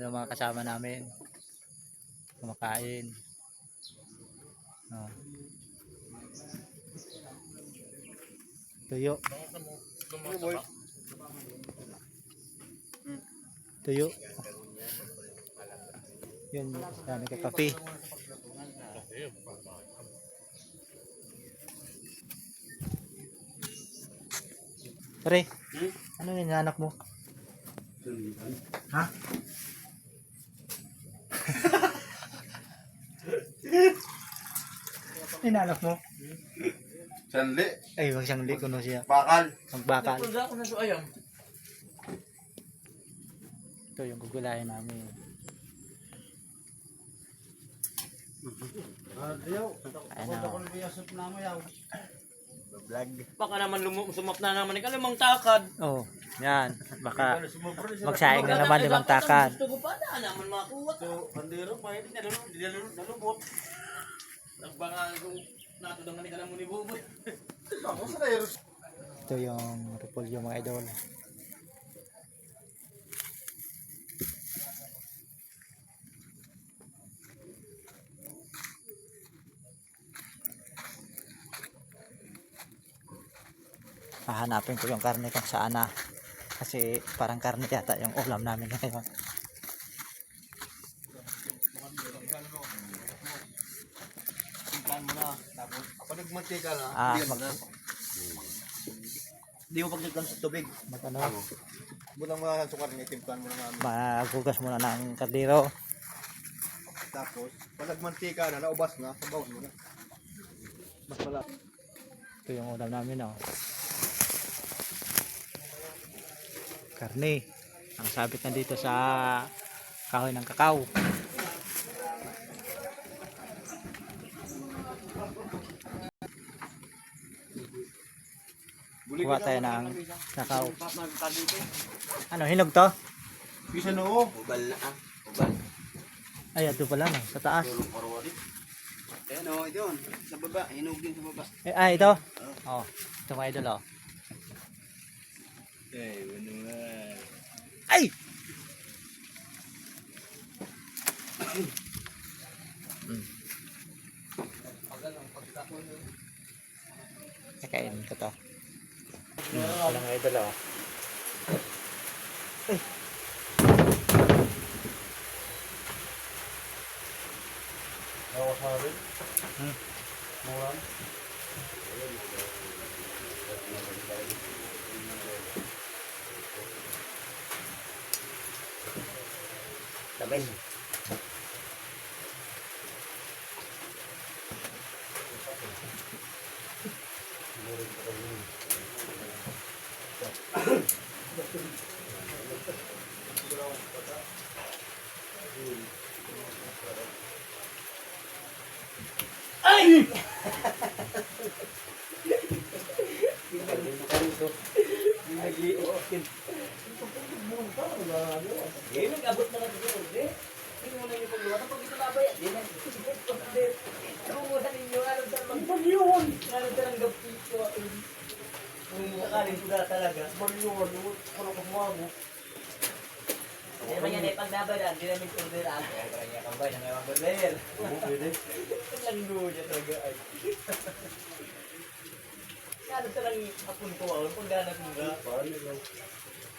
yung mga kasama namin. Kumakain. Oh. Tuyo. Tuyo. Yun, yan, nagkakape. Pare, ano yung anak mo? Ha? Inanak mo? Sanli. Ay, wag siyang liko no siya. Bakal. Magbakal. Wala ako na so ayam. Ito yung gugulayan namin. Ayun na. Vlog. Baka naman lumu sumap na naman ikaw limang takad. Oh, yan. Baka magsaing na naman limang takad. Gusto ko pa na naman makuha to. Bandero pa hindi na lulubot. Hindi na lulubot. Nagbaka kung natudang ka lang mo ni Buboy. Layo. Ito yung repolyo mga idol. Hahanapin ko yung karne kung saan na. Kasi parang karne yata yung ulam namin ngayon. Mo na. Na, Ah, mo mag, na. Hindi mo pagdagdag sa tubig. mag ano, Bulang mga sukar niya, timpan mo na magugas muna ng kardero. Tapos, pag nagmantika na, naubas na, sabaw mo na. Mas pala. Ito yung ulam namin, oh. Karne. Ang sabit na dito sa kahoy ng kakao. Kuha tayo ng kakao. Ano, hinog to? Bisa no. Ubal na ah. Ubal. Ay, ito pala, no? Sa taas. Ayan o, yun. Sa baba. Hinog din sa baba. Eh, ah, ito? Oh, ito mga idol, oh. Ano na. Ay! Kakainin ko to. Mm, walang idol oh. Ay. namin. Ay! Nag-iikin. Labay. Eh, nag-abot na lang dito. Eh, mo na yung pagluwa. Pag ito nabaya, di na. Kumuha ninyo, alam sa mga balyon. Alam sa lang gapito. Kung nakakalin ko na talaga. Balyon, ano ka mo Hindi naman yan eh, pag nabayan, di namin turner ako. Kaya kaya kang bayan, ang mga barber. Oo, pwede. Ang langgo niya talaga ay. Kano sa lang hapon ko, ang kung gana kong ga.